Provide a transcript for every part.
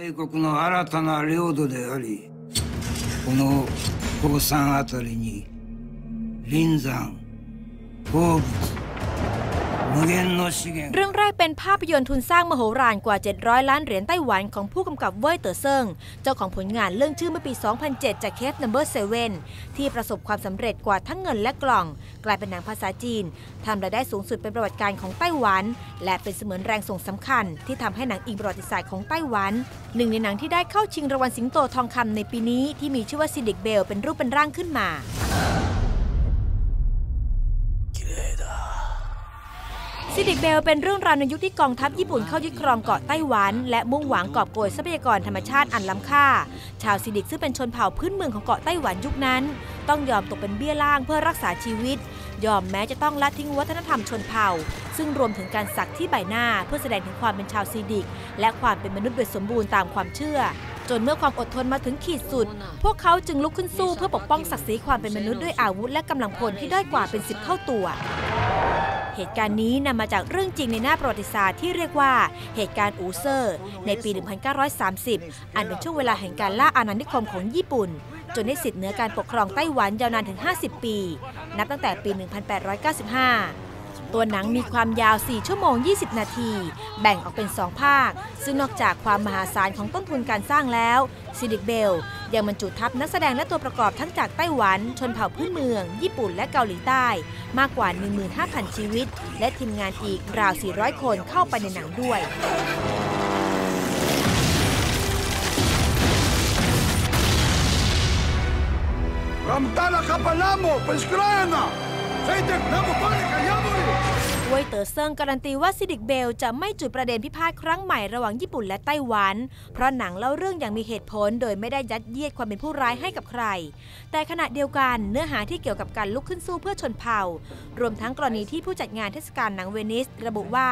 帝国の新たな領土でありこの鉱山あたりに林山鉱物 เรื่องแรกเป็นภาพยนตร์ทุนสร้างมโหฬารกว่า 700 ล้านเหรียญไต้หวันของผู้กำกับเว่ยเต๋อเซิง เจ้าของผลงานเรื่องชื่อเมื่อปี 2007 จากเคส Number 7 ที่ประสบความสำเร็จกว่าทั้งเงินและกล่อง กลายเป็นหนังภาษาจีนทำรายได้สูงสุดเป็นประวัติการของไต้หวัน และเป็นเสมือนแรงส่งสำคัญ ที่ทำให้หนังอิงประวัติศาสตร์ของไต้หวัน หนึ่งในหนังที่ได้เข้าชิงรางวัลสิงโตทองคำในปีนี้ที่มีชื่อว่าซิดิกเบลเป็นรูปเป็นร่างขึ้นมา ซิดิกเบลเป็นเรื่องราวในยุคที่กองทัพญี่ปุ่นเข้ายึดครองเกาะไต้หวัน และมุ่งหวังกอบโกยทรัพยากรธรรมชาติอันล้ำค่า ชาวซิดิกซึ่งเป็นชนเผ่าพื้นเมืองของเกาะไต้หวันยุคนั้น ต้องยอมตกเป็นเบี้ยล่างเพื่อรักษาชีวิต ยอมแม้จะต้องละทิ้งวัฒนธรรมชนเผ่า ซึ่งรวมถึงการสักที่ใบหน้าเพื่อแสดงถึงความเป็นชาวซีดิก และความเป็นมนุษย์โดยสมบูรณ์ตามความเชื่อจนเมื่อความอดทนมาถึงขีดสุด พวกเขาจึงลุกขึ้นสู้เพื่อปกป้องศักดิ์ศรีความเป็นมนุษย์ด้วยอาวุธและกำลังพลที่ด้อยกว่าเป็นสิบเท่าตัว เหตุการณ์นี้นำมาจากเรื่องจริงในหน้าประวัติศาสตร์ที่เรียกว่าเหตุการณ์อูเซอร์ ในปี 1930 อันเป็นช่วงเวลาแห่งการล่าอาณานิคมของญี่ปุ่น จนได้สิทธิ์เหนือการปกครองไต้หวันยาวนานถึง 50 ปี นับตั้งแต่ปี 1895ตัวหนังมีความยาว 4 ชั่วโมง 20 นาที แบ่งออกเป็น 2 ภาค ซึ่งนอกจากความมหาศาลของต้นทุนการสร้างแล้วซิดิกเบล ยังบรรจุทัพนักแสดงและตัวประกอบทั้งจากไต้หวัน ชนเผ่าพื้นเมือง ญี่ปุ่นและเกาหลีใต้ มากกว่า 15,000 ชีวิต และทีมงานอีกราว 400 คนเข้าไปในหนังด้วย Ramtala kapalamo, peskrayana! Saitek namo panika yamuri! เว่ยเต๋ อเซิงการันตีว่าซิดิกเบลจะไม่จุดประเด็นพิพาทครั้งใหม่ระหว่างญี่ปุ่นและไต้หวัน เพราะหนังเล่าเรื่องอย่างมีเหตุผล โดยไม่ได้ยัดเยียดความเป็นผู้ร้ายให้กับใคร แต่ขณะเดียวกันเนื้อหาที่เกี่ยวกับการลุกขึ้นสู้เพื่อชนเผ่า รวมทั้งกรณีที่ผู้จัดงานเทศกาลหนังเวนิส ระบุว่า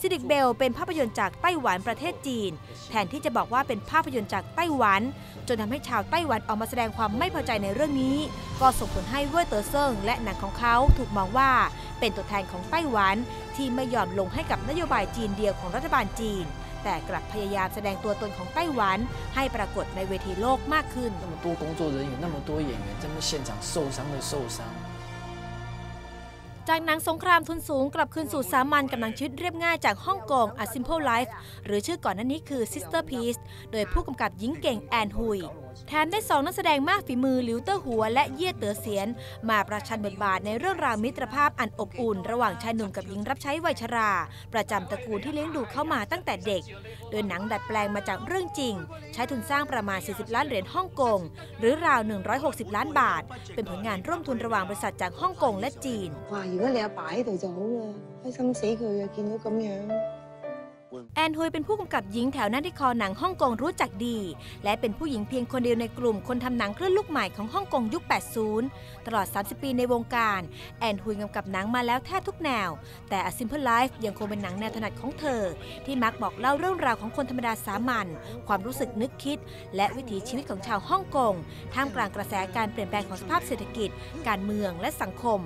ซิดิกเบลเป็นภาพยนตร์จากไต้หวันประเทศจีน แทนที่จะบอกว่าเป็นภาพยนตร์จากไต้หวัน จนทำให้ชาวไต้หวันออกมาแสดงความไม่พอใจในเรื่องนี้ ก็ส่งผลให้เว่ยเต๋อเซิงและหนังของเขาถูกมองว่าเป็นตัวแทนของไต้หวัน ที่ไม่ยอมลงให้กับนโยบายจีนเดียวของรัฐบาลจีน แต่กลับพยายามแสดงตัวตนของไต้หวัน ให้ปรากฏในเวทีโลกมากขึ้น 那么多工作人员，那么多演员，在那现场受伤的受伤。 จากหนังสงครามทุนสูงกลับคืนสู่สามัญกับหนังชีวิตเรียบง่ายจากฮ่องกง A Simple Life หรือชื่อก่อนหน้านี้คือ Sister Piece โดยผู้กำกับหญิงเก่งแอนฮุย แถมได้สองนักแสดงมากฝีมือหลิวเตอร์หัว และเยี่ยเต๋อเสียน มาประชันบทบาทในเรื่องราวมิตรภาพอันอบอุ่น ระหว่างชายหนุ่มกับหญิงรับใช้วัยชรา ประจำตระกูลที่เลี้ยงดูเข้ามาตั้งแต่เด็ก โดยหนังดัดแปลงมาจากเรื่องจริง ใช้ทุนสร้างประมาณ 40 ล้านเหรียญฮ่องกง หรือราว 160 ล้านบาท เป็นผลงานร่วมทุนระหว่างบริษัทจากฮ่องกงและจีน 哇！如果你阿爸喺度就好啦，開心死佢啊！見到咁樣。 แอนฮุยเป็นผู้กำกับหญิงแถวหน้าที่คอหนังฮ่องกงรู้จักดี และเป็นผู้หญิงเพียงคนเดียวในกลุ่มคนทำหนังคลื่นลูกใหม่ของฮ่องกงยุค 80 ตลอด 30 ปีในวงการ แอนฮุยกำกับหนังมาแล้วแทบทุกแนว แต่ A Simple Life ยังคงเป็นหนังแนวถนัดของเธอ ที่มักบอกเล่าเรื่องราวของคนธรรมดาสามัญความรู้สึกนึกคิด และวิถีชีวิตของชาวฮ่องกงท่ามกลางกระแสการเปลี่ยนแปลงของสภาพเศรษฐกิจ การเมืองและสังคม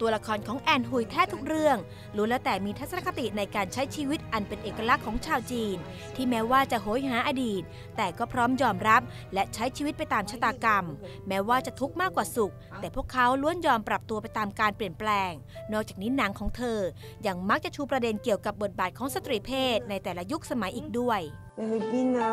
ตัวละครของแอนฮุยแท้ทุกเรื่องรู้แล้วแต่มีทัศนคติในการใช้ชีวิตอันเป็นเอกลักษณ์ของชาวจีน ที่แม้ว่าจะโหยหาอดีต แต่ก็พร้อมยอมรับ และใช้ชีวิตไปตามชะตากรรม แม้ว่าจะทุกข์มากกว่าสุข แต่พวกเขาล้วนยอมปรับตัวไปตามการเปลี่ยนแปลง นอกจากนี้หนังของเธอยังมักจะชูประเด็นเกี่ยวกับบทบาทของสตรีเพศในแต่ละยุคสมัยอีกด้วยเบบีนะ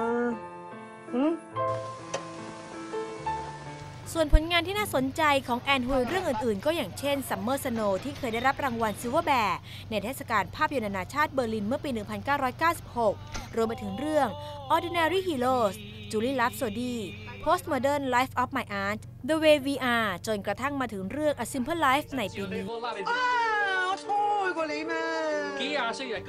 ส่วนผลงานที่น่าสนใจของแอนฮุยเรื่องอื่นๆ ก็อย่างเช่น Summer Snow ที่เคยได้รับรางวัลซิลเวอร์แบร์ในเทศกาลภาพยนตร์นานาชาติเบอร์ลินเมื่อปี 1996 รวมไปถึงเรื่อง Ordinary Heroes Julie Rhapsody Postmodern Life of My Aunt The Way We Are จนกระทั่งมาถึงเรื่อง A Simple Life ในปีนี้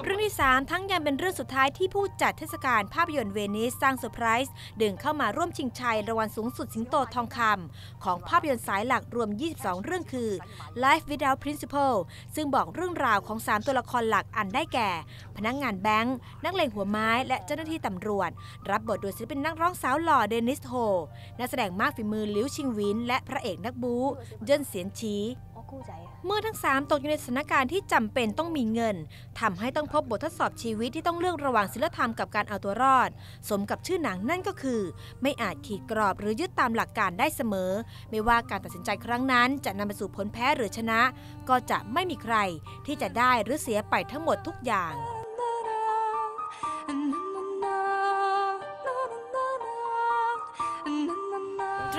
เรื่องที่ 3 ทั้งยังเป็นเรื่องสุดท้ายที่ผู้จัดเทศกาลภาพยนตร์เวนิสสร้างเซอร์ไพรส์ดึงเข้ามาร่วมชิงชัยรางวัลสูงสุดสิงโตทองคำของภาพยนตร์สายหลักรวม 22 เรื่องคือ Life Without Principle ซึ่งบอกเรื่องราวของ 3 ตัวละครหลักอันได้แก่ พนักงานแบงค์นักเลงหัวไม้และเจ้าหน้าที่ตำรวจ รับบทโดยศิลปินนักร้องสาวหล่อเดนิสโฮนักแสดงมากฝีมือลิวชิงวินและพระเอกนักบูเจินเสียนชี เมื่อทั้ง 3 ตกอยู่ในสถานการณ์ที่จำเป็นต้องมีเงินทำให้ต้องพบบททดสอบชีวิตที่ต้องเลือกระหว่างศีลธรรมกับการเอาตัวรอด สมกับชื่อหนังนั่นก็คือ ไม่อาจขีดกรอบหรือยึดตามหลักการได้เสมอ ไม่ว่าการตัดสินใจครั้งนั้นจะนำไปสู่ผลแพ้หรือชนะ ก็จะไม่มีใครที่จะได้หรือเสียไปทั้งหมดทุกอย่าง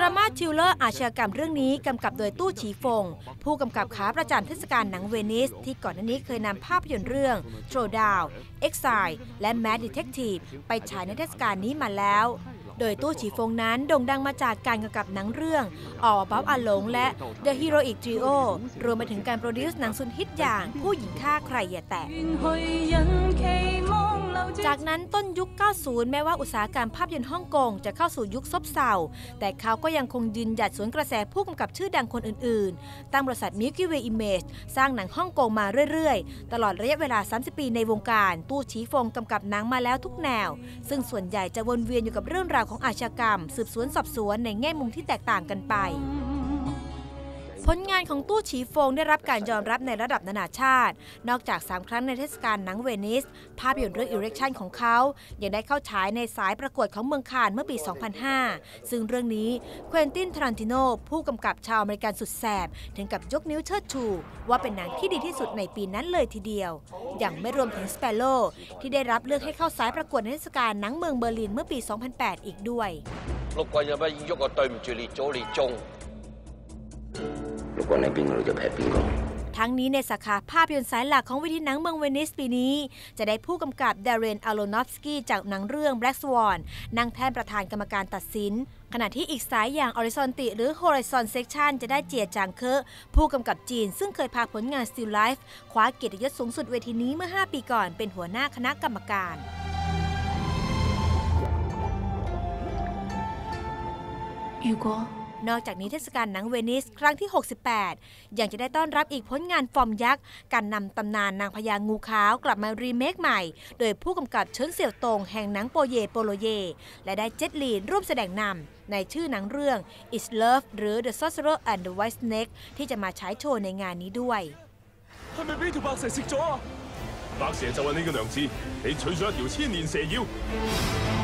ดราม่าทิวเลอร์อาชญากรรมเรื่องนี้กำกับโดยตู้ฉีฟง ผู้กำกับขาประจำเทศกาลหนังเวนิส ที่ก่อนหน้านี้เคยนำภาพยนตร์เรื่อง t r o d o w n Exile และ Mad Detective ไปฉายในเทศกาลนี้มาแล้ว โดยตู้ฉีฟงนั้นโด่งดังมาจากการกำกับหนังเรื่อง All About อาหลงและ The Heroic Trio รวมไปถึงการโปรดิวซ์หนังสุดฮิตอย่างผู้หญิงฆ่าใครอย่าแตะ จากนั้นต้นยุค 90 แม้ว่าอุตสาหกรรมภาพยนตร์ฮ่องกงจะเข้าสู่ยุคซบเซาแต่เขาก็ยังคงยืนหยัดสวนกระแสผู้กำกับชื่อดังคนอื่นๆ ตั้งบริษัท Milky Way Image สร้างหนังฮ่องกงมาเรื่อยๆ ตลอดระยะเวลา 30 ปีในวงการ ตู้ฉีฟงกำกับหนังมาแล้วทุกแนว ซึ่งส่วนใหญ่จะวนเวียนอยู่กับเรื่องราวของอาชญากรรม สืบสวนสอบสวนในแง่มุมที่แตกต่างกันไป ผลงานของตู้ฉีฟงได้รับการยอมรับในระดับนานาชาติ นอกจาก 3 ครั้งในเทศกาลหนังเวนิส ภาพยนตร์เรื่อง Erection ของเขา ยังได้เข้าฉายในสายประกวดของเมืองคานเมื่อปี 2005 ซึ่งเรื่องนี้เควินตินทรันติโนผู้กำกับชาวอเมริกันสุดแสบ ถึงกับยกนิ้วเชิดชู ว่าเป็นหนังที่ดีที่สุดในปีนั้นเลยทีเดียว อย่างไม่รวมถึง Sparrow ที่ได้รับเลือกให้เข้าสายประกวดในเทศกาลหนังเมืองเบอร์ลินเมื่อปี 2008 อีกด้วย Bingo จะแพ้ Bingo ทั้งนี้ในสาขาภาพยนตร์สายหลักของวิธีหนังเมืองเวนิสปีนี้ จะได้ผู้กำกับดารนอโลนอฟสกี้จากหนังเรื่อง Black Swan นั่งแทนประธานกรรมการตัดสิน ขณะที่อีกสายอย่าง Horizon ติหรือ Horizon Section จะได้เจียจางเคอผู้กำกับจีน ซึ่งเคยพาผลงาน Still Life คว้าเกียรติยศสูงสุดเวทีนี้เมื่อ 5 ปีก่อนเป็นหัวหน้าคณะกรรมการ雨果。 นอกจากนี้เทศกาลหนังเวนิส ครั้งที่ 68 ยังจะได้ต้อนรับอีกผลงานฟอร์มยักษ์ การนำตำนานนางพญางูขาวกลับมารีเมคใหม่ โดยผู้กำกับเฉินเสี่ยวตงแห่งหนังโปเยโปโลเย และได้เจ็ตลีนร่วมแสดงนำในชื่อหนังเรื่อง Is Love หรือ The Sorcerer and the White Snake ที่จะมาฉายโชว์ในงานนี้ด้วย 係咪俾條白蛇食咗啊？白蛇就係你嘅娘子，你取咗一條千年蛇妖。